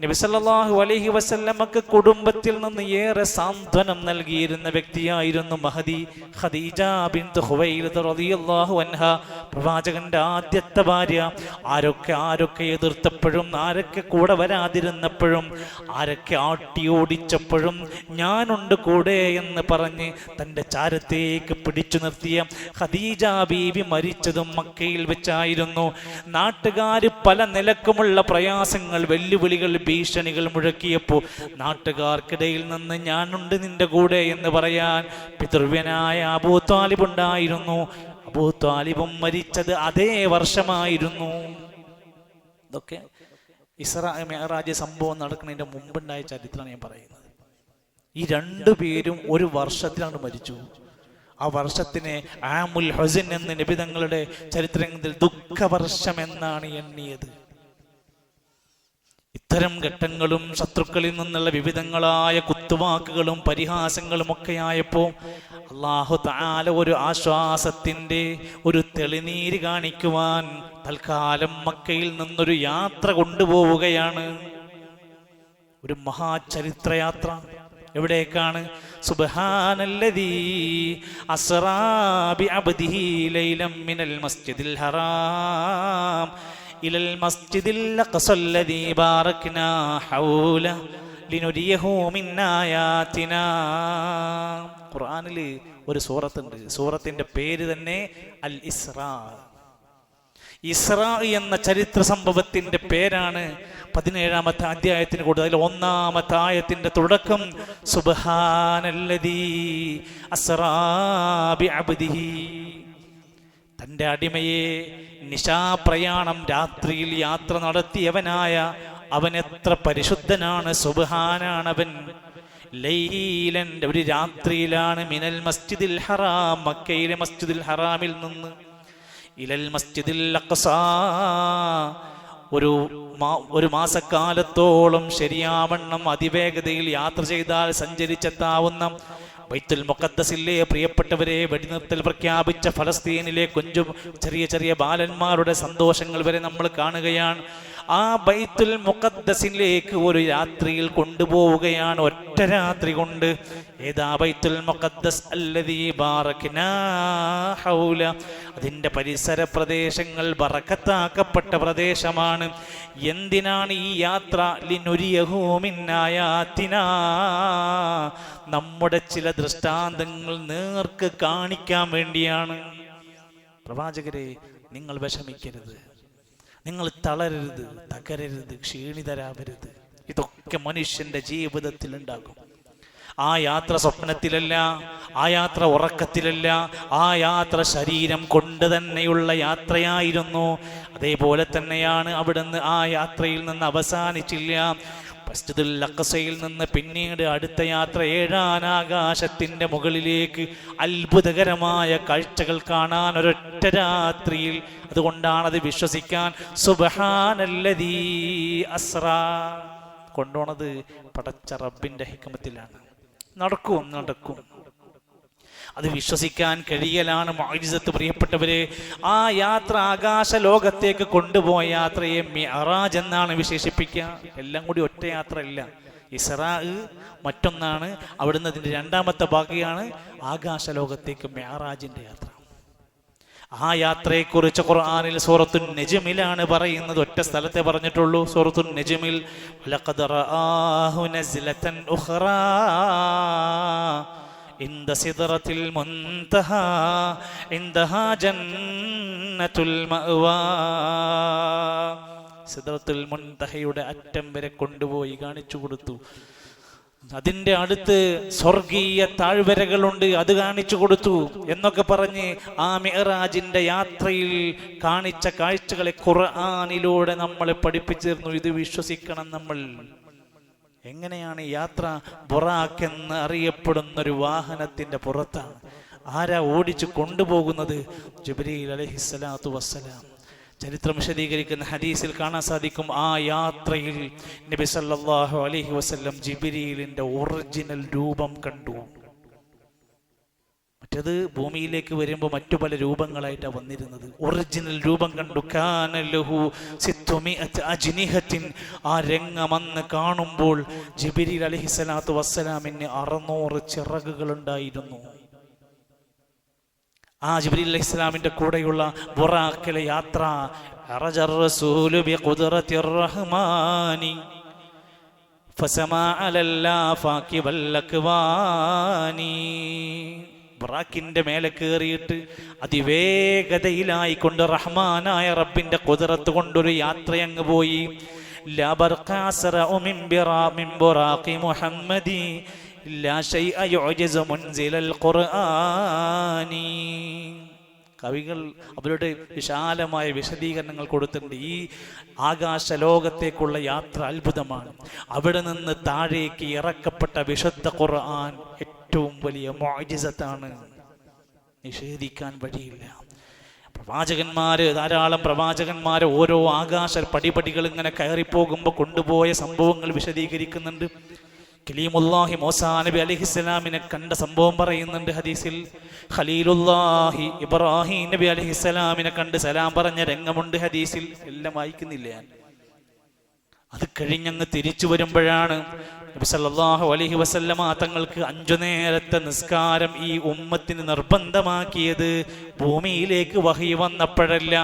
നബിസല്ലാഹു അലഹി വസല്ലമക്ക് കുടുംബത്തിൽ നിന്ന് ഏറെ സാന്ത്വനം നൽകിയിരുന്ന വ്യക്തിയായിരുന്നു മഹദി ഖദീജ ഖുവൈലദ് റളിയല്ലാഹു അൻഹ. പ്രവാചകന്റെ ആദ്യത്തെ ഭാര്യ. ആരൊക്കെ ആരൊക്കെ എതിർത്തപ്പോഴും ആരൊക്കെ കൂടെ വരാതിരുന്നപ്പോഴും ആരൊക്കെ ആട്ടി ഓടിച്ചപ്പോഴും ഞാനുണ്ട് കൂടെ എന്ന് പറഞ്ഞ് തന്റെ ചാരത്തേക്ക് പിടിച്ചു നിർത്തിയ ഖദീജ ബീവി മരിച്ചതും മക്കയിൽ വെച്ചായിരുന്നു. നാട്ടുകാർ പല നിലക്കുമുള്ള പ്രയാസങ്ങൾ വെല്ലുവിളികൾ ഭീഷണികൾ മുഴക്കിയപ്പോൾ നാട്ടുകാർക്കിടയിൽ നിന്ന് ഞാനുണ്ട് നിന്റെ കൂടെ എന്ന് പറയാൻ പിതൃവ്യനായ അബൂ താലിബ് ഉണ്ടായിരുന്നു. അബൂ മരിച്ചത് അതേ വർഷമായിരുന്നു. ഇതൊക്കെ ഇസ്രാ മെഹറാജ് സംഭവം നടക്കുന്നതിന്റെ മുമ്പുണ്ടായ ചരിത്രമാണ് ഞാൻ പറയുന്നത്. ഈ രണ്ടു പേരും ഒരു വർഷത്തിലാണ് മരിച്ചു. ആ വർഷത്തിനെ ആമുൽ ഹസിൻ എന്ന് നിബിതങ്ങളുടെ ചരിത്രത്തിൽ ദുഃഖവർഷം എന്നാണ് എണ്ണിയത്. ഇത്തരം ഘട്ടങ്ങളും ശത്രുക്കളിൽ നിന്നുള്ള വിവിധങ്ങളായ കുത്തുവാക്കുകളും പരിഹാസങ്ങളും ഒക്കെ ആയപ്പോൾ അള്ളാഹു താല ഒരു ആശ്വാസത്തിന്റെ ഒരു തെളിനീര് കാണിക്കുവാൻ തൽക്കാലം മക്കയിൽ നിന്നൊരു യാത്ര കൊണ്ടുപോവുകയാണ്. ഒരു മഹാചരിത്രയാത്ര. എവിടേക്കാണ്? സുബഹാനല്ലതീ അസറാബി അബദിഹി ലൈലം മിനൽ മസ്ജിദിൽ ഹറാം. ഇലൽ മസ്ജിദിൽ അഖ്സല്ലദീ ബാറക്നാ ഹൗല آياتنا قرآن ഖുർആനിൽ ഒരു സൂറത്തുണ്ട്. സൂറത്തിന്റെ പേര് തന്നെ അൽ ഇസ്രാ. ഇസ്ര എന്ന ചരിത്ര സംഭവത്തിന്റെ പേരാണ് പതിനേഴാമത്തെ അധ്യായത്തിന് കൂടുതൽ അതിൽ ഒന്നാമത്തെ ആയത്തിന്റെ തുടക്കം സുബ്ഹാനല്ലദീ അസ്രാബി ബിഅബ്ദിഹി. തന്റെ അടിമയെ നിശാപ്രയാണം രാത്രിയിൽ യാത്ര നടത്തിയവനായ അവൻ എത്ര പരിശുദ്ധനാണ് സുബ്ഹാനാണ് അവൻ ലൈലൻ ഒരു രാത്രിയിലാണ് മിനൽ മസ്ജിദിൽ ഹറാം മക്കയിലെ മസ്ജിദിൽ ഹറാമിൽ നിന്ന് ഇലൽ മസ്ജിദിൽ അഖ്സാ ഒരു ഒരു മാസക്കാലത്തോളം ശരിയാവണ്ണം അതിവേഗതയിൽ യാത്ര ചെയ്താൽ സഞ്ചരിച്ചെത്താവുന്ന ബൈത്തുൽ മുഖദ്ദസിലെ പ്രിയപ്പെട്ടവരെ വെടിനിർത്തൽ പ്രഖ്യാപിച്ച ഫലസ്തീനിലെ കൊഞ്ചും ചെറിയ ചെറിയ ബാലന്മാരുടെ സന്തോഷങ്ങൾ വരെ നമ്മൾ കാണുകയാണ്. ആ ബൈത്തുൽ മുഖദ്സിലേക്ക് ഒരു രാത്രിയിൽ കൊണ്ടുപോവുകയാണ് ഒറ്റ രാത്രി കൊണ്ട്. ഏതാ ബൈത്തുൽ മുഖദ്ദസ് ബാറകനാ ഹൗല. അതിന്റെ പരിസര പ്രദേശങ്ങൾ ബറക്കത്താക്കപ്പെട്ട പ്രദേശമാണ്. എന്തിനാണ് ഈ യാത്ര? ലിനുരിയഹു മിന്നായാത്തിനാ. നമ്മുടെ ചില ദൃഷ്ടാന്തങ്ങൾ നേർക്ക് കാണിക്കാൻ വേണ്ടിയാണ്. പ്രവാചകരെ നിങ്ങൾ വിഷമിക്കരുത്. നിങ്ങൾ തളരരുത് തകരരുത് ക്ഷീണിതരാവരുത്. ഇതൊക്കെ മനുഷ്യന്റെ ജീവിതത്തിൽ ഉണ്ടാകും ആ യാത്ര സ്വപ്നത്തിലല്ല ആ യാത്ര ഉറക്കത്തിലല്ല ആ യാത്ര ശരീരം കൊണ്ട് തന്നെയുള്ള യാത്രയായിരുന്നു. അതേപോലെ തന്നെയാണ് അവിടുന്ന് ആ യാത്രയിൽ നിന്ന് അവസാനിച്ചില്ല. മസ്ജിദുൽ അക്കസയിൽ നിന്ന് പിന്നീട് അടുത്ത യാത്ര ഏഴാനാകാശത്തിന്റെ മുകളിലേക്ക് അത്ഭുതകരമായ കാഴ്ചകൾ കാണാൻ ഒരൊറ്റ രാത്രിയിൽ. അതുകൊണ്ടാണത് വിശ്വസിക്കാൻ സുബഹാനല്ലതീ അസ്ര കൊണ്ടുപോണത് പടച്ച റബ്ബിന്റെ ഹിക്കമത്തിലാണ് നടക്കും നടക്കും. അത് വിശ്വസിക്കാൻ കഴിയലാണ് മൗജിസത്ത് പ്രിയപ്പെട്ടവര്. ആ യാത്ര ആകാശ ലോകത്തേക്ക് കൊണ്ടുപോയ യാത്രയെ മിറാജ് എന്നാണ് വിശേഷിപ്പിക്കുക. എല്ലാം കൂടി ഒറ്റ യാത്രയല്ല. ഇസ്രാ മറ്റൊന്നാണ്. അവിടുന്ന് അതിന്റെ രണ്ടാമത്തെ ഭാഗയാണ് ആകാശ ലോകത്തേക്ക് മിഅറാജിന്റെ യാത്ര. ആ യാത്രയെക്കുറിച്ച് ഖുർആാനിൽ സൂറത്തു നെജമിലാണ് പറയുന്നത്. ഒറ്റ സ്ഥലത്തെ പറഞ്ഞിട്ടുള്ളൂ. സൂറത്തു നജ്മിൽ ലഖദ് നസ്ലതൻ ഇന്ദ സിദറത്തിൽ മുന്തഹ ഇന്ദഹാ ജന്നത്തുൽ സിദറത്തുൽ മുൻതഹയുടെ അറ്റം വരെ കൊണ്ടുപോയി കാണിച്ചു കൊടുത്തു. അതിന്റെ അടുത്ത് സ്വർഗീയ താഴ്വരകളുണ്ട് അത് കാണിച്ചു കൊടുത്തു എന്നൊക്കെ പറഞ്ഞ് ആ മെഹറാജിന്റെ യാത്രയിൽ കാണിച്ച കാഴ്ചകളെ ഖുർആാനിലൂടെ നമ്മളെ പഠിപ്പിച്ചിരുന്നു. ഇത് വിശ്വസിക്കണം നമ്മൾ. എങ്ങനെയാണ് യാത്ര? ബുറാക്ക് എന്ന് അറിയപ്പെടുന്ന ഒരു വാഹനത്തിന്റെ പുറത്താണ്. ആരാ ഓടിച്ചു കൊണ്ടുപോകുന്നത്? ജബരീൽ അലഹിസ്സലാത്തു വസ്സലാം. ചരിത്രം വിശദീകരിക്കുന്ന ഹദീസിൽ കാണാൻ സാധിക്കും ആ യാത്രയിൽ നബി സല്ലല്ലാഹു അലൈഹി വസല്ലം ജിബിരിയിലിന്റെ ഒറിജിനൽ രൂപം കണ്ടു. മറ്റത് ഭൂമിയിലേക്ക് വരുമ്പോൾ മറ്റു പല രൂപങ്ങളായിട്ടാണ് വന്നിരുന്നത്. ഒറിജിനൽ രൂപം കണ്ടു. കാനലഹു അജ്നിഹത്തിൻ. ആ രംഗമെന്ന് കാണുമ്പോൾ ജിബിരി അലഹിസലാത്തു വസ്സലാമിന് അറുന്നൂറ് ചിറകുകൾ ഉണ്ടായിരുന്നു ആ ജിബിരി അലൈഹി ഇസ്ലാമിന്റെ കൂടെയുള്ള ബുറാക്കിലെ യാത്ര. അറജർ റസൂലു ബിഖുദ്റത്തിർ റഹ്മാനി. ഫസമാ ബ്രാക്കിന്റെ മേലെ കയറിയിട്ട് അതിവേഗതയിലായിക്കൊണ്ട് റഹ്മാനായ റബ്ബിന്റെ കുതിരത്ത് കൊണ്ടൊരു യാത്രയങ്ങ് പോയി. മുഹമ്മദി കവികൾ അവരുടെ വിശാലമായ വിശദീകരണങ്ങൾ കൊടുത്തിട്ടുണ്ട്. ഈ ആകാശ ലോകത്തേക്കുള്ള യാത്ര അത്ഭുതമാണ്. അവിടെ നിന്ന് താഴേക്ക് ഇറക്കപ്പെട്ട വിശുദ്ധ ഖുർആൻ ഏറ്റവും വലിയ മോജിസത്താണ് നിഷേധിക്കാൻ വഴിയില്ല. പ്രവാചകന്മാര് ധാരാളം പ്രവാചകന്മാര് ഓരോ ആകാശ പടിപടികൾ ഇങ്ങനെ കയറി കയറിപ്പോകുമ്പോൾ കൊണ്ടുപോയ സംഭവങ്ങൾ വിശദീകരിക്കുന്നുണ്ട്. കലീമുല്ലാഹി മോസാ നബി അലഹിസ്സലാമിനെ കണ്ട സംഭവം പറയുന്നുണ്ട് ഹദീസിൽ. ഖലീലുല്ലാഹി ഇബ്രാഹിം നബി അലഹിസ്സലാമിനെ കണ്ട് സലാം പറഞ്ഞ രംഗമുണ്ട് ഹദീസിൽ. എല്ലാം വായിക്കുന്നില്ല ഞാൻ. അത് കഴിഞ്ഞങ്ങ് തിരിച്ചു വരുമ്പോഴാണ് നബി അലഹി അലൈഹി വസല്ലമ തങ്ങൾക്ക് അഞ്ചു നേരത്തെ നിസ്കാരം ഈ ഉമ്മത്തിന് നിർബന്ധമാക്കിയത് ഭൂമിയിലേക്ക് വഹി വന്നപ്പോഴല്ല.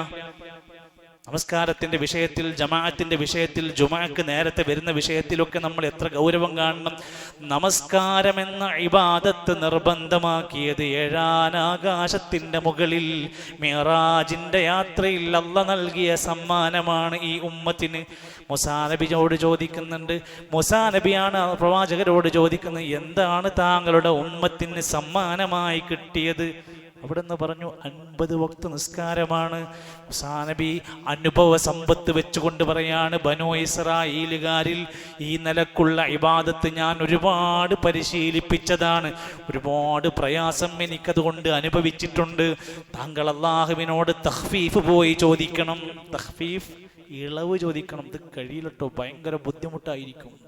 നമസ്കാരത്തിന്റെ വിഷയത്തിൽ ജമാഅത്തിന്റെ വിഷയത്തിൽ ജുമാക്ക് നേരത്തെ വരുന്ന വിഷയത്തിലൊക്കെ നമ്മൾ എത്ര ഗൗരവം കാണണം. നമസ്കാരം എന്ന ഇബാദത്ത് നിർബന്ധമാക്കിയത് ഏഴാനാകാശത്തിന്റെ മുകളിൽ. മിറാജിന്റെ യാത്രയിൽ അല്ല നൽകിയ സമ്മാനമാണ് ഈ ഉമ്മത്തിന്. മുസാനബിയോട് ചോദിക്കുന്നുണ്ട് മുസാനബിയാണ് പ്രവാചകരോട് ചോദിക്കുന്നത് എന്താണ് താങ്കളുടെ ഉമ്മത്തിന് സമ്മാനമായി കിട്ടിയത്? അവിടുന്ന് പറഞ്ഞു അൻപത് വക്ത നിസ്കാരമാണ്. സാനബി അനുഭവ സമ്പത്ത് വെച്ചുകൊണ്ട് പറയാണ് ബനോ ഇസ്രായേലുകാരിൽ ഈ നിലക്കുള്ള ഇബാദത്ത് ഞാൻ ഒരുപാട് പരിശീലിപ്പിച്ചതാണ്. ഒരുപാട് പ്രയാസം എനിക്കതുകൊണ്ട് അനുഭവിച്ചിട്ടുണ്ട്. താങ്കൾ അള്ളാഹുവിനോട് തഹ്ഫീഫ് പോയി ചോദിക്കണം. തഹ്ഫീഫ് ഇളവ് ചോദിക്കണം. ഇത് കഴിയില്ലട്ടോ ഭയങ്കര ബുദ്ധിമുട്ടായിരിക്കും.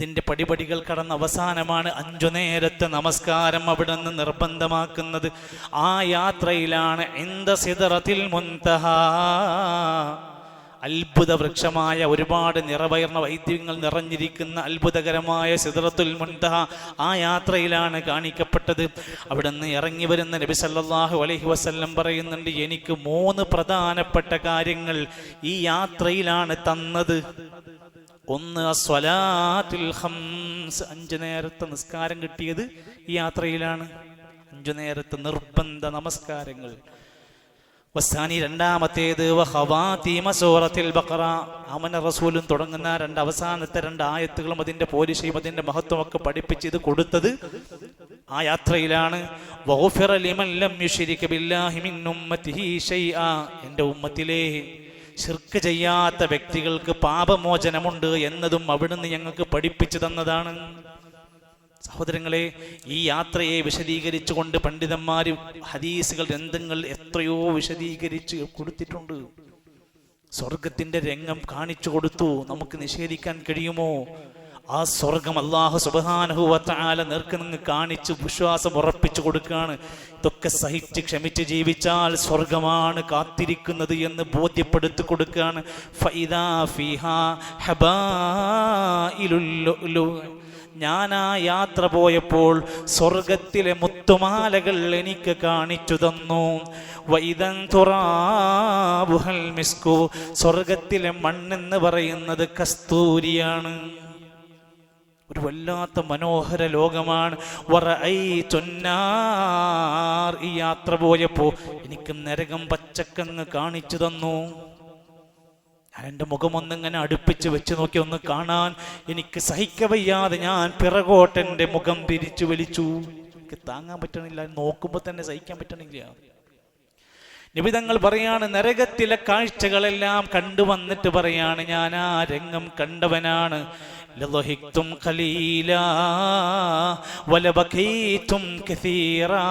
അതിന്റെ പടിപടികൾ കടന്ന അവസാനമാണ് അഞ്ചു നേരത്തെ നമസ്കാരം അവിടെ നിന്ന് നിർബന്ധമാക്കുന്നത്. ആ യാത്രയിലാണ് എന്ത സിതറത്തിൽ മുൻതഹ. അത്ഭുത വൃക്ഷമായ ഒരുപാട് നിറവയർന്ന വൈദ്യങ്ങൾ നിറഞ്ഞിരിക്കുന്ന അത്ഭുതകരമായ സിദറത്തുൽ മുൻതഹ ആ യാത്രയിലാണ് കാണിക്കപ്പെട്ടത്. അവിടെ നിന്ന് ഇറങ്ങി വരുന്ന നബി സല്ലാഹു അലഹി വസ്ല്ലം പറയുന്നുണ്ട് എനിക്ക് മൂന്ന് പ്രധാനപ്പെട്ട കാര്യങ്ങൾ ഈ യാത്രയിലാണ് തന്നത്. ഒന്ന് അഞ്ചു നേരത്തെ നിസ്കാരം കിട്ടിയത് ഈ യാത്രയിലാണ്. അഞ്ചു നേരത്തെ നിർബന്ധ നമസ്കാരങ്ങൾ. വസാനി രണ്ടാമത്തേത് സൂറത്തിൽ ബഖറ. അമന റസൂലും തുടങ്ങുന്ന രണ്ട് അവസാനത്തെ രണ്ട് ആയത്തുകളും അതിന്റെ പോലീസയും അതിന്റെ മഹത്വമൊക്കെ പഠിപ്പിച്ച് ഇത് കൊടുത്തത് ആ യാത്രയിലാണ്. എന്റെ ഉമ്മത്തിലെ ശിർക്ക് ചെയ്യാത്ത വ്യക്തികൾക്ക് പാപമോചനമുണ്ട് എന്നതും അവിടുന്ന് ഞങ്ങൾക്ക് പഠിപ്പിച്ചു തന്നതാണ്. സഹോദരങ്ങളെ ഈ യാത്രയെ വിശദീകരിച്ചുകൊണ്ട് പണ്ഡിതന്മാർ ഹദീസുകൾ രംഗങ്ങൾ എത്രയോ വിശദീകരിച്ച് കൊടുത്തിട്ടുണ്ട്. സ്വർഗത്തിന്റെ രംഗം കാണിച്ചു കൊടുത്തു. നമുക്ക് നിഷേധിക്കാൻ കഴിയുമോ? ആ സ്വർഗം അള്ളാഹു സുബാനഹുവത്താല നേർക്ക് നിങ്ങൾ കാണിച്ച് വിശ്വാസം ഉറപ്പിച്ചു കൊടുക്കുകയാണ്. ഇതൊക്കെ സഹിച്ച് ക്ഷമിച്ച് ജീവിച്ചാൽ സ്വർഗമാണ് കാത്തിരിക്കുന്നത് എന്ന് ബോധ്യപ്പെടുത്തി കൊടുക്കുകയാണ്. ഫൈദാ. ഞാൻ ആ യാത്ര പോയപ്പോൾ സ്വർഗത്തിലെ മുത്തുമാലകൾ എനിക്ക് കാണിച്ചു തന്നു. വൈദൻ തുറാബുഹൽ മിസ്കു. സ്വർഗത്തിലെ മണ്ണെന്ന് പറയുന്നത് കസ്തൂരിയാണ്. ഒരു വല്ലാത്ത മനോഹര ലോകമാണ്. ഈ യാത്ര പോയപ്പോ എനിക്ക് നരകം പച്ചക്കങ്ങ് കാണിച്ചു തന്നു. ഞാൻ എന്റെ മുഖമൊന്നിങ്ങനെ അടുപ്പിച്ച് വെച്ച് നോക്കി ഒന്ന് കാണാൻ എനിക്ക് സഹിക്കവയ്യാതെ ഞാൻ പിറകോട്ടെന്റെ മുഖം തിരിച്ചു വലിച്ചു എനിക്ക് താങ്ങാൻ പറ്റണില്ല നോക്കുമ്പോൾ തന്നെ സഹിക്കാൻ പറ്റണില്ല. നിബിതങ്ങൾ പറയാണ് നരകത്തിലെ കാഴ്ചകളെല്ലാം കണ്ടു വന്നിട്ട് പറയാണ് ഞാൻ ആ രംഗം കണ്ടവനാണ്. ലളഹിക്തും ഖലീല വലബഖീതും കസീറാ.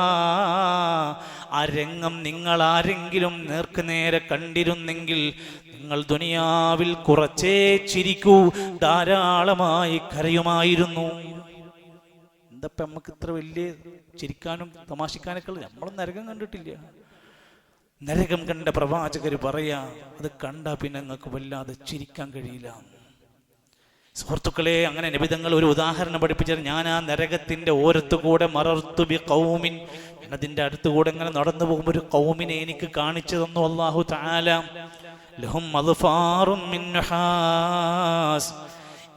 രംഗം നിങ്ങൾ ആരെങ്കിലും നേർക്ക് നേരെ കണ്ടിരുന്നെങ്കിൽ നിങ്ങൾ ദുനിയാവിൽ കുറച്ചേ ചിരിക്കൂ ധാരാളമായി കരയുമായിരുന്നു. എന്തപ്പം നമുക്ക് ഇത്ര വലിയ ചിരിക്കാനും തമാശിക്കാനൊക്കെ ഉള്ളത്? നമ്മൾ നരകം കണ്ടിട്ടില്ല. നരകം കണ്ട പ്രവാചകർ പറയാ അത് കണ്ട പിന്നെ നിങ്ങൾക്ക് വല്ലാതെ ചിരിക്കാൻ കഴിയില്ല. സുഹൃത്തുക്കളെ അങ്ങനെ നിബിതങ്ങൾ ഒരു ഉദാഹരണം പഠിപ്പിച്ചാൽ ഞാൻ ആ നരകത്തിന്റെ ഓരത്തു കൂടെ മറർത്തു ബി കൗമിൻ എന്നതിന്റെ അടുത്തുകൂടെ ഇങ്ങനെ നടന്നു പോകുമ്പോൾ ഒരു കൗമിനെ എനിക്ക് കാണിച്ചു തന്നു അള്ളാഹു താല ലഹും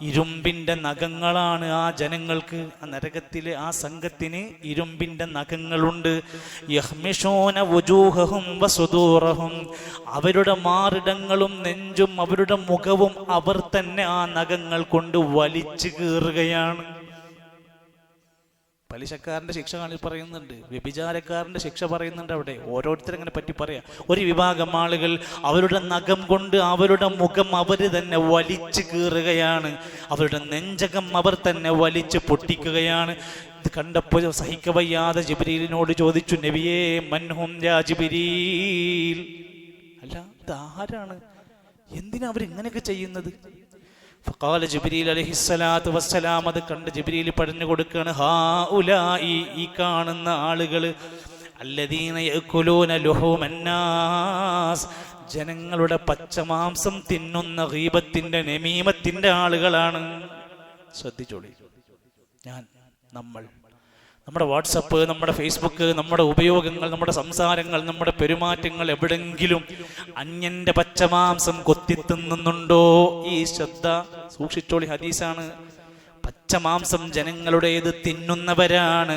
ഇരുമ്പിന്റെ നഖങ്ങളാണ് ആ ജനങ്ങൾക്ക് ആ നരകത്തിലെ ആ സംഘത്തിന് ഇരുമ്പിന്റെ നഖങ്ങളുണ്ട്. യഹ്മിഷൂന വുജൂഹഹും വസുദൂറഹും. അവരുടെ മാറിടങ്ങളും നെഞ്ചും അവരുടെ മുഖവും അവർ തന്നെ ആ നഖങ്ങൾ കൊണ്ട് വലിച്ചു കീറുകയാണ്. പലിശക്കാരന്റെ ശിക്ഷ കാണി പറയുന്നുണ്ട് വ്യഭിചാരക്കാരന്റെ ശിക്ഷ പറയുന്നുണ്ട് അവിടെ. ഓരോരുത്തരങ്ങനെ പറ്റി പറയാം. ഒരു വിഭാഗം ആളുകൾ അവരുടെ നഖം കൊണ്ട് അവരുടെ മുഖം അവർ തന്നെ വലിച്ചു കീറുകയാണ്. അവരുടെ നെഞ്ചകം അവർ തന്നെ വലിച്ചു പൊട്ടിക്കുകയാണ്. ഇത് കണ്ടപ്പോൾ സഹിക്കവയ്യാതെ ജിബിരിലിനോട് ചോദിച്ചു നബിയേ മൻഹും യാ ജിബിരീൽ? അല്ല ഇത് ആരാണ് എന്തിനാ അവരിങ്ങനെയൊക്കെ ചെയ്യുന്നത്? ഫഖാല ജിബ്രീൽ അലൈഹിസ്സലാത്തു വസ്സലാം അത് കണ്ട് ജിബ്രീൽ പറഞ്ഞു കൊടുക്കുകയാണ് ഹാ ഉലായി ഈ കാണുന്ന ആളുകൾ അല്ലദീന യഅ്കുലൂന ലുഹൂമന്നാസ് ജനങ്ങളുടെ പച്ചമാംസം തിന്നുന്ന ഗീബത്തിന്റെ നമീമത്തിന്റെ ആളുകളാണ്. ശ്രദ്ധിച്ചോളി. ഞാൻ നമ്മൾ നമ്മുടെ വാട്സപ്പ് നമ്മുടെ ഫേസ്ബുക്ക് നമ്മുടെ ഉപയോഗങ്ങൾ നമ്മുടെ സംസാരങ്ങൾ നമ്മുടെ പെരുമാറ്റങ്ങൾ എവിടെങ്കിലും അന്യന്റെ പച്ചമാംസം കൊത്തിത്തിന്നുന്നുണ്ടോ ഈ ശ്രദ്ധ സൂക്ഷിച്ചോളി ഹദീസാണ്. പച്ചമാംസം ജനങ്ങളുടേത് തിന്നുന്നവരാണ്.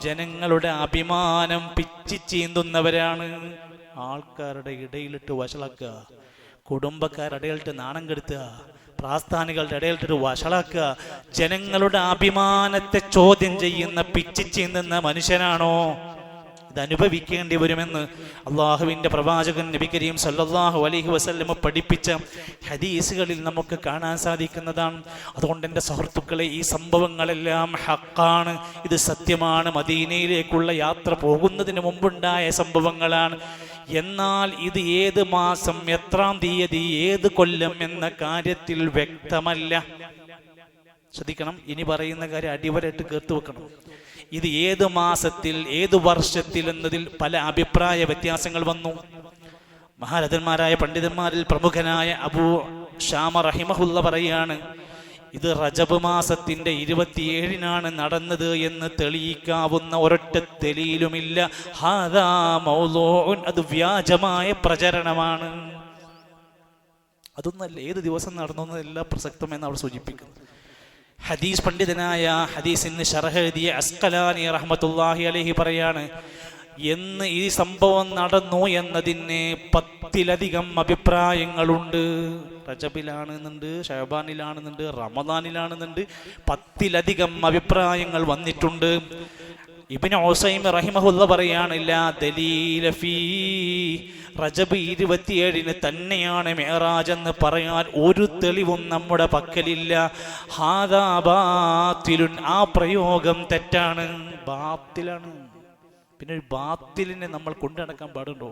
ജനങ്ങളുടെ അഭിമാനം പിച്ചി ചീന്തുന്നവരാണ്. ആൾക്കാരുടെ ഇടയിലിട്ട് വഷളക്കുക കുടുംബക്കാരുടെ ഇടയിലിട്ട് നാണം കെടുത്തുക പ്രാസ്ഥാനികളുടെ ഇടയിലിട്ടൊരു വഷളാക്കുക. ജനങ്ങളുടെ അഭിമാനത്തെ ചോദ്യം ചെയ്യുന്ന പിച്ചിച്ചീന്തുന്ന മനുഷ്യനാണോ? ഇത് അനുഭവിക്കേണ്ടി വരുമെന്ന് അള്ളാഹുവിന്റെ പ്രവാചകൻ നബി കരീം സല്ലല്ലാഹു അലൈഹി വസല്ലമ പഠിപ്പിച്ച ഹദീസുകളിൽ നമുക്ക് കാണാൻ സാധിക്കുന്നതാണ്. അതുകൊണ്ട് എന്റെ സുഹൃത്തുക്കളെ ഈ സംഭവങ്ങളെല്ലാം ഹക്കാണ്. ഇത് സത്യമാണ്. മദീനയിലേക്കുള്ള യാത്ര പോകുന്നതിന് മുമ്പുണ്ടായ സംഭവങ്ങളാണ്. എന്നാൽ ഇത് ഏത് മാസം എത്രാം തീയതി ഏത് കൊല്ലം എന്ന കാര്യത്തിൽ വ്യക്തമല്ല. ശ്രദ്ധിക്കണം. ഇനി പറയുന്ന കാര്യം അടിവരായിട്ട് കേർത്തു വെക്കണം ഇത് ഏത് മാസത്തിൽ ഏത് വർഷത്തിൽ എന്നതിൽ പല അഭിപ്രായ വ്യത്യാസങ്ങൾ വന്നു. മഹാരഥന്മാരായ പണ്ഡിതന്മാരിൽ പ്രമുഖനായ അബൂ ഷാമ റഹിമഹുല്ല പറയാണ് ഇത് റജബ് മാസത്തിന്റെ ഇരുപത്തിയേഴിനാണ് നടന്നത് എന്ന് തെളിയിക്കാവുന്ന ഒരൊറ്റ തെളിയിലുമില്ല. ഹാദാ. അത് വ്യാജമായ പ്രചരണമാണ്. അതൊന്നല്ല ഏത് ദിവസം നടന്നു എന്നല്ല പ്രസക്തമെന്ന് അവൾ സൂചിപ്പിക്കുന്നു. ഹദീസ് പണ്ഡിതനായ ഹദീസിന് ഷർഹ് എഴുതിയ അസ്കലാനി റഹ്മത്തുല്ലാഹി അലഹി പറയാണ് എന്ന് ഈ സംഭവം നടന്നു എന്നതിന് പത്തിലധികം അഭിപ്രായങ്ങളുണ്ട്. റജബിലാണെന്നുണ്ട് ഷഹബാനിലാണെന്നുണ്ട് റമദാനിലാണെന്നുണ്ട് പത്തിലധികം അഭിപ്രായങ്ങൾ വന്നിട്ടുണ്ട്. ഇബിന് ഓസൈം റഹിമഹുല്ല പറയാണ് ദലീലഫീ റജബ് ഇരുപത്തിയേഴിന് തന്നെയാണ് മേറാജ് എന്ന് പറയാൻ ഒരു തെളിവും നമ്മുടെ പക്കലില്ല. ഹാദാ ബാത്തിലുൻ ആ പ്രയോഗം തെറ്റാണ്. ബാത്തിലാണ്. പിന്നെ ഒരു ബാത്തിലിനെ നമ്മൾ കൊണ്ടു നടക്കാൻ പാടുണ്ടോ?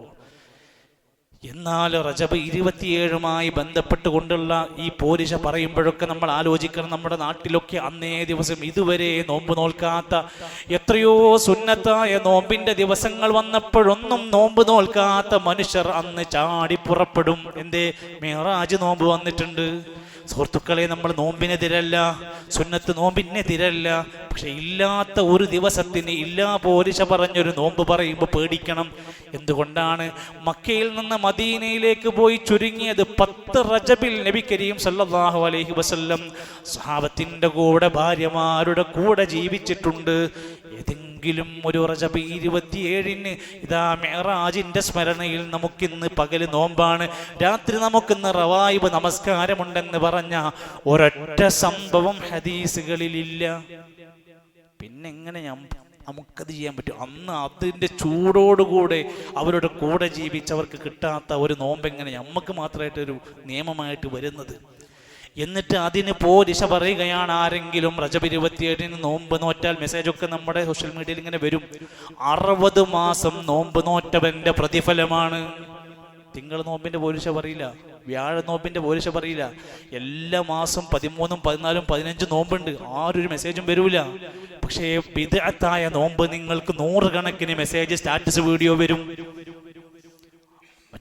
എന്നാൽ റജബ് ഇരുപത്തിയേഴുമായി ബന്ധപ്പെട്ടുകൊണ്ടുള്ള ഈ പോരിശ പറയുമ്പോഴൊക്കെ നമ്മൾ ആലോചിക്കണം. നമ്മുടെ നാട്ടിലൊക്കെ അന്നേ ദിവസം ഇതുവരെ നോമ്പ് നോൽക്കാത്ത എത്രയോ സുന്നത്തായ നോമ്പിന്റെ ദിവസങ്ങൾ വന്നപ്പോഴൊന്നും നോമ്പ് നോൽക്കാത്ത മനുഷ്യർ അന്ന് ചാടി പുറപ്പെടും. എന്തേ? മേറാജ് നോമ്പ് വന്നിട്ടുണ്ട്. സുഹൃത്തുക്കളെ നമ്മൾ നോമ്പിനെതിരല്ല സുന്നത്ത് നോമ്പിനെതിരല്ല. പക്ഷെ ഇല്ലാത്ത ഒരു ദിവസത്തിന് ഇല്ലാ പോലിശ പറഞ്ഞൊരു നോമ്പ് പറയുമ്പോൾ പേടിക്കണം. എന്തുകൊണ്ടാണ്? മക്കയിൽ നിന്ന് മദീനയിലേക്ക് പോയി ചുരുങ്ങിയത് പത്ത് റജബിൽ നബി കരീം സല്ലല്ലാഹു അലൈഹി വസല്ലം. സ്വഹാബത്തിന്റെ കൂടെ ഭാര്യമാരുടെ കൂടെ ജീവിച്ചിട്ടുണ്ട്. ഏതെങ്കിലും ഒരു റജബ് ഇരുപത്തിയേഴിന് ഇതാ മെഹറാജിന്റെ സ്മരണയിൽ നമുക്കിന്ന് പകൽ നോമ്പാണ്. രാത്രി നമുക്കിന്ന് റവായിബ് നമസ്കാരമുണ്ടെന്ന് പറഞ്ഞ ഒരൊറ്റ സംഭവം ഹദീസുകളിലില്ല. പിന്നെ എങ്ങനെ ഞാൻ നമുക്കത് ചെയ്യാൻ പറ്റും? അന്ന് അതിന്റെ ചൂടോടുകൂടെ അവരുടെ കൂടെ ജീവിച്ചവർക്ക് കിട്ടാത്ത ഒരു നോമ്പെങ്ങനെ നമുക്ക് മാത്രമായിട്ടൊരു നിയമമായിട്ട് വരുന്നത്? എന്നിട്ട് അതിന് പോരിശ പറയുകയാണ് ആരെങ്കിലും റജബ് ഇരുപത്തിയേഴിന് നോമ്പ് നോറ്റാൽ മെസ്സേജൊക്കെ നമ്മുടെ സോഷ്യൽ മീഡിയയിൽ ഇങ്ങനെ വരും. അറുപത് മാസം നോമ്പ് നോറ്റവന്റെ പ്രതിഫലമാണ്. തിങ്കൾ നോമ്പിന്റെ പോരിശ പറയില്ല വ്യാഴ നോമ്പിന്റെ പോലീശ പറയില്ല. എല്ലാ മാസം പതിമൂന്നും പതിനാലും പതിനഞ്ചും നോമ്പുണ്ട്. ആരൊരു മെസ്സേജും വരൂല. പക്ഷേ വിദഗ്ധായ നോമ്പ് നിങ്ങൾക്ക് നൂറുകണക്കിന് മെസ്സേജ് സ്റ്റാറ്റസ് വീഡിയോ വരും.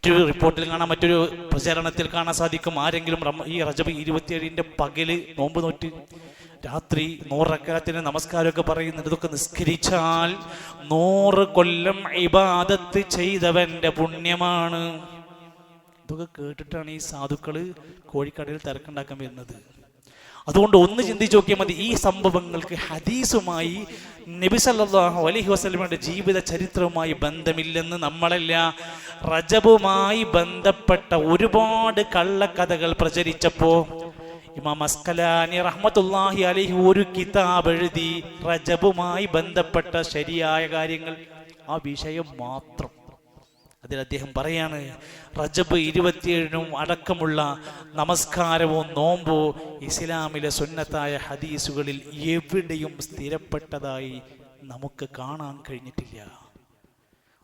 മറ്റൊരു റിപ്പോർട്ടിൽ കാണാൻ മറ്റൊരു പ്രചരണത്തിൽ കാണാൻ സാധിക്കും. ആരെങ്കിലും ഈ റജബ് ഇരുപത്തിയേഴിന്റെ പകൽ നോമ്പ് നോറ്റ് രാത്രി നൂറക്കാത്തിന് നമസ്കാരമൊക്കെ പറയുന്നുണ്ട്. ഇതൊക്കെ നിസ്കരിച്ചാൽ നൂറ് കൊല്ലം ഇബാദത്ത് ചെയ്തവന്റെ പുണ്യമാണ്. ഇതൊക്കെ കേട്ടിട്ടാണ് ഈ സാധുക്കൾ കോഴിക്കടയിൽ തിരക്കുണ്ടാക്കാൻ വരുന്നത്. അതുകൊണ്ട് ഒന്ന് ചിന്തിച്ചു നോക്കിയാൽ മതി. ഈ സംഭവങ്ങൾക്ക് ഹദീസുമായി നബി അലഹി വസല്ലമയുടെ ജീവിത ചരിത്രവുമായി ബന്ധമില്ലെന്ന് നമ്മളല്ല. റജബുമായി ബന്ധപ്പെട്ട ഒരുപാട് കള്ളക്കഥകൾ പ്രചരിച്ചപ്പോ ഇമാം അസ്കലാനി റഹ്മത്തുള്ളാഹി അലൈഹി ഒരു കിതാബ് എഴുതി റജബുമായി ബന്ധപ്പെട്ട ശരിയായ കാര്യങ്ങൾ. ആ വിഷയം മാത്രം. അതിൽ അദ്ദേഹം പറയാണ് റജബ് ഇരുപത്തിയേഴിനും അടക്കമുള്ള നമസ്കാരവും നോമ്പോ ഇസ്ലാമിലെ സുന്നത്തായ ഹദീസുകളിൽ എവിടെയും സ്ഥിരപ്പെട്ടതായി നമുക്ക് കാണാൻ കഴിഞ്ഞിട്ടില്ല.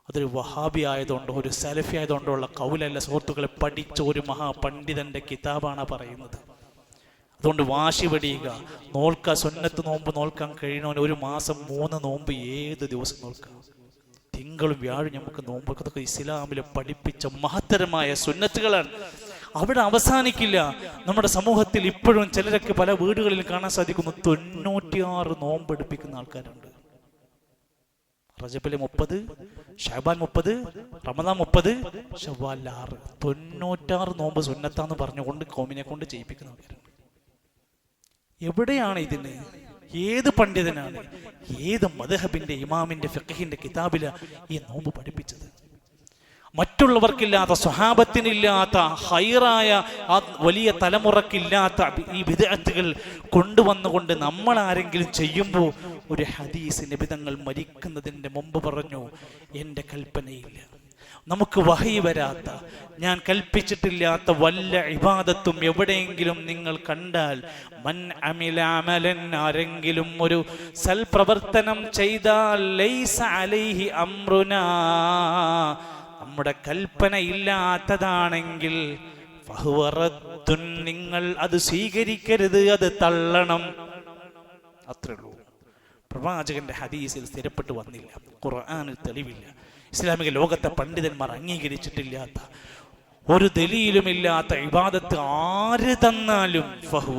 അതൊരു വഹാബി ആയതുകൊണ്ടോ ഒരു സലഫി ആയതുകൊണ്ടോ ഉള്ള കൗലല്ല സുഹൃത്തുക്കളെ പഠിച്ച ഒരു മഹാപണ്ഡിതന്റെ കിതാബാണ് പറയുന്നത്. അതുകൊണ്ട് വാശി വെടിയുക നോൽക്ക സുന്നത്ത് നോമ്പ് നോൽക്കാൻ കഴിയണവന് ഒരു മാസം മൂന്ന് നോമ്പ് ഏത് ദിവസം നോൽക്കാം? തിങ്കളും വ്യാഴും നമുക്ക് നോമ്പൊക്കെ ഇസ്ലാമിൽ പഠിപ്പിച്ച മഹത്തരമായ സുന്നത്തുകളാണ്. അവിടെ അവസാനിക്കില്ല. നമ്മുടെ സമൂഹത്തിൽ ഇപ്പോഴും ചിലരൊക്കെ പല വീടുകളിൽ കാണാൻ സാധിക്കുന്നു. തൊണ്ണൂറ്റിയാറ് നോമ്പ് എടുപ്പിക്കുന്ന ആൾക്കാരുണ്ട്. റജബിലെ മുപ്പത് ഷഹബാൻ മുപ്പത് റമദാൻ മുപ്പത് ഷവാൽ ആറ്. തൊണ്ണൂറ്റാറ് നോമ്പ് സുന്നത്താന്ന് പറഞ്ഞുകൊണ്ട് കോമിനെ കൊണ്ട് ചെയ്യിപ്പിക്കുന്ന ആൾക്കാരുണ്ട്. എവിടെയാണ് ഇതിന്? ഏത് പണ്ഡിതനാണ് ഏത് മദഹബിന്റെ ഇമാമിന്റെ ഫിഖഹിന്റെ കിതാബില ഈ നോമ്പ് പഠിപ്പിച്ചത്? മറ്റുള്ളവർക്കില്ലാത്ത സ്വഹാബത്തിനില്ലാത്ത ഹൈറായ ആ വലിയ തലമുറക്കില്ലാത്ത ഈ വിദഗ്ധകൾ കൊണ്ടുവന്നുകൊണ്ട് നമ്മൾ ആരെങ്കിലും ചെയ്യുമ്പോൾ ഒരു ഹദീസ് നിബിതങ്ങൾ മരിക്കുന്നതിന്റെ മുമ്പ് പറഞ്ഞു എന്റെ കൽപ്പനയില്ല. നമുക്ക് വഹി വരാത്ത ഞാൻ കൽപ്പിച്ചിട്ടില്ലാത്ത വല്ല ഇബാദത്തും എവിടെയെങ്കിലും നിങ്ങൾ കണ്ടാൽ മൻ അമിലാമലൻ ആരെങ്കിലും ഒരു സൽപ്രവർത്തനം ചെയ്താൽ ലൈസ അലൈഹി അമ്രുന നമ്മുടെ കൽപ്പന ഇല്ലാത്തതാണെങ്കിൽ. നിങ്ങൾ അത് സ്വീകരിക്കരുത് അത് തള്ളണം. അത്രേ ഉള്ളൂ. പ്രവാചകന്റെ ഹദീസിൽ സ്ഥിരപ്പെട്ടു വന്നില്ല. ഖുർആാനിൽ തെളിവില്ല. ഇസ്ലാമിക ലോകത്തെ പണ്ഡിതന്മാർ അംഗീകരിച്ചിട്ടില്ലാത്ത ഒരു ദലീലുമില്ലാത്ത ഇബാദത്ത് ആര് തന്നാലും ഫഹു.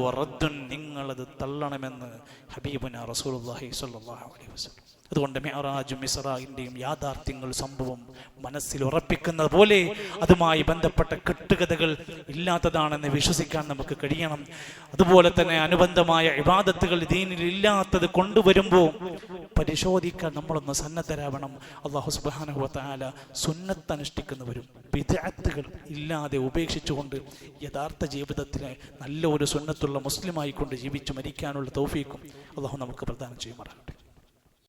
നിങ്ങളത് തള്ളണമെന്ന് ഹബീബുന റസൂൽ അലൈഹി വസല്ലം അതുകൊണ്ട് മെഹറാജും മിസറായിന്റെയും യാഥാർത്ഥ്യങ്ങൾ സംഭവം മനസ്സിൽ ഉറപ്പിക്കുന്നത് പോലെ അതുമായി ബന്ധപ്പെട്ട കെട്ടുകഥകൾ ഇല്ലാത്തതാണെന്ന് വിശ്വസിക്കാൻ നമുക്ക് കഴിയണം. അതുപോലെ തന്നെ അനുബന്ധമായ ഇബാദത്തുകൾ ദീനിൽ ഇല്ലാത്തത് കൊണ്ടുവരുമ്പോൾ പരിശോധിക്കാൻ നമ്മളൊന്ന് സന്നദ്ധരാവണം. അള്ളാഹു സുബാനുഭവത്താല സുന്നത്തനുഷ്ഠിക്കുന്നവരും വിദഗ്ധകൾ ഇല്ലാതെ ഉപേക്ഷിച്ചുകൊണ്ട് യഥാർത്ഥ ജീവിതത്തിന് നല്ല ഒരു സുന്നത്തുള്ള മുസ്ലിമായിക്കൊണ്ട് ജീവിച്ചു മരിക്കാനുള്ള തൗഫീക്കും അള്ളാഹു നമുക്ക് പ്രദാനം ചെയ്യുമാറാകട്ടെ.